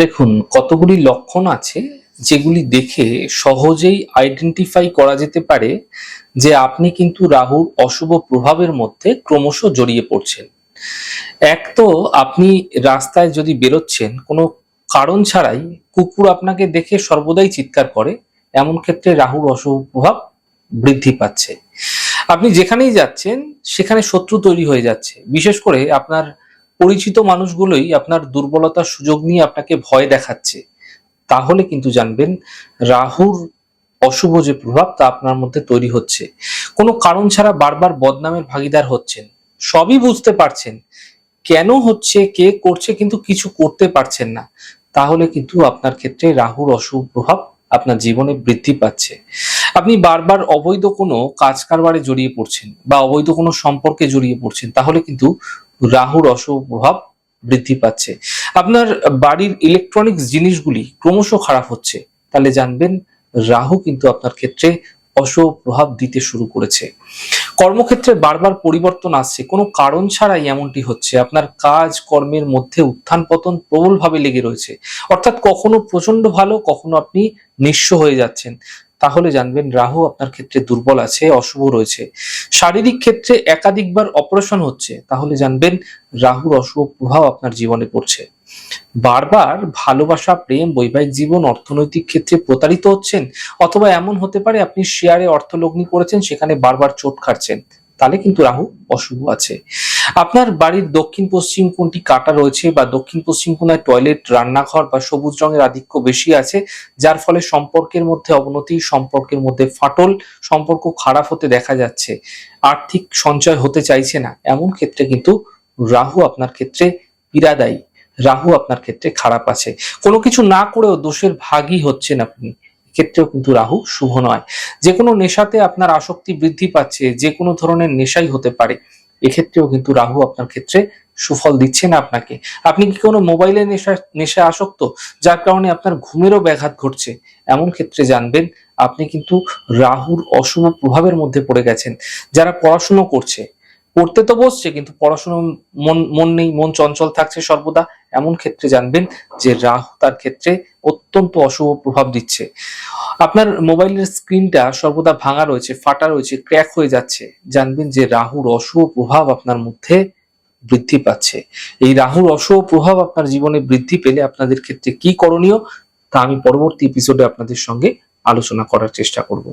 দেখুন, কতগুলি লক্ষণ আছে যেগুলি দেখে সহজেই আইডেন্টিফাই করা যেতে পারে যে আপনি কিন্তু রাহুর অশুভ প্রভাবের মধ্যে ক্রমশ জড়িয়ে পড়ছেন। এক তো আপনি রাস্তায় যদি বেরোচ্ছেন, কোনো কারণ ছাড়াই কুকুর আপনাকে দেখে সর্বদাই চিৎকার করে, এমন ক্ষেত্রে রাহুর অশুভ প্রভাব বৃদ্ধি পাচ্ছে। আপনি যেখানেই যাচ্ছেন, সেখানে শত্রু তৈরি হয়ে যাচ্ছে। বিশেষ করে আপনার পরিচিত মানুষগুলোই আপনার দুর্বলতার সুযোগ নিয়ে আপনাকে ভয় দেখাচ্ছে। তাহলে কিন্তু জানবেন, রাহুর অশুভ যে প্রভাব তা আপনার মধ্যে তৈরি হচ্ছে। কোনো কারণ ছাড়া বারবার বদনামের ভাগিদার হচ্ছেন। সবই বুঝতে পারছেন। কেন হচ্ছে, কে করছে কিন্তু কিছু করতে পারছেন না। তাহলে কিন্তু আপনার ক্ষেত্রে রাহুর অশুভ প্রভাব আপনার জীবনে বৃদ্ধি পাচ্ছে। আপনি বারবার অবৈধ কোনো কাজ কারবারে জড়িয়ে পড়ছেন বা অবৈধ কোনো সম্পর্কে জড়িয়ে পড়ছেন, তাহলে কিন্তু রাহুর অশুভ প্রভাব বৃদ্ধি পাচ্ছে। আপনার বাড়ির ইলেকট্রনিক্স জিনিসগুলি ক্রমশ খারাপ হচ্ছে। তাহলে জানবেন, রাহু কিন্তু আপনার ক্ষেত্রে অশুভ প্রভাব দিতে শুরু করেছে। কর্মক্ষেত্রে বারবার পরিবর্তন আসছে। কোনো কারণ ছাড়াই এমনটি হচ্ছে। আপনার কাজ, কর্মের মধ্যে উত্থান পতন প্রবলভাবে লেগে রয়েছে। অর্থাৎ কখনো প্রচণ্ড ভালো, কখনো আপনি নিঃস্ব হয়ে যাচ্ছেন। তাহলে জানবেন রাহু আপনার ক্ষেত্রে দুর্বল আছে, অশুভ রয়েছে। শারীরিক ক্ষেত্রে একাধিকবার অপারেশন হচ্ছে, তাহলে জানবেন রাহুর অশুভ প্রভাব আপনার জীবনে পড়ছে। বারবার ভালোবাসা, প্রেম, বৈবাহিক জীবন, অর্থনৈতিক ক্ষেত্রে প্রতারিত হচ্ছেন, অথবা এমন হতে পারে আপনি শেয়ারে অর্থলগ্নি করেছেন, সেখানে বারবার চোট খাচ্ছেন তাহলে কিন্তু রাহু অশুভ আছে। আপনার বাড়ির দক্ষিণ পশ্চিম কোনটি কাটা রয়েছে বা দক্ষিণ পশ্চিম কোনায় টয়লেট রান্নাঘর বা সবুজ রঙের আধিক্য বেশি আছে, যার ফলে সম্পর্কের মধ্যে অবনতি, সম্পর্কের মধ্যে ফাটল, সম্পর্ক খারাপ হতে দেখা যাচ্ছে, আর্থিক সঞ্চয় হতে চাইছে না। এমন ক্ষেত্রে কিন্তু রাহু আপনার ক্ষেত্রে পীড়াদায়ী, রাহু আপনার ক্ষেত্রে খারাপ আছে। কোনো কিছু না করেও দোষের ভাগই হচ্ছেন আপনি। ক্ষেত্রেও কিন্তু রাহু শুভ নয়। যে কোনো নেশাতে আপনার আসক্তি বৃদ্ধি পাচ্ছে যে কোনো ধরনের নেশাই হতে পারে, এক্ষেত্রেও কিন্তু রাহু আপনার ক্ষেত্রে সুফল দিচ্ছে না আপনাকে। আপনি কি কোনো মোবাইলের নেশা নেশা আসক্ত? যার কারণে আপনার ঘুমেরও ব্যাঘাত ঘটছে। এমন ক্ষেত্রে জানবেন, আপনি কিন্তু রাহুর অশুভ প্রভাবের মধ্যে পড়ে গেছেন। যারা পড়াশুনো করছে, পড়তে তো বসছে, কিন্তু পড়াশুনো মন মন নেই, মন চঞ্চল থাকছে সর্বদা। এমন ক্ষেত্রে জানবেন যে রাহু তার ক্ষেত্রে অত্যন্ত অশুভ প্রভাব দিচ্ছে। আপনার মোবাইলের স্ক্রিনটা সর্বদা ভাঙা রয়েছে, ফাটা রয়েছে, ক্র্যাক হয়ে যাচ্ছে। জানবেন যে রাহুর অশুভ প্রভাব আপনার মধ্যে বৃদ্ধি পাচ্ছে। এই রাহুর অশুভ প্রভাব আপনার জীবনে বৃদ্ধি পেলে আপনাদের ক্ষেত্রে কি করণীয় তা আমি পরবর্তী এপিসোডে আপনাদের সঙ্গে আলোচনা করার চেষ্টা করব।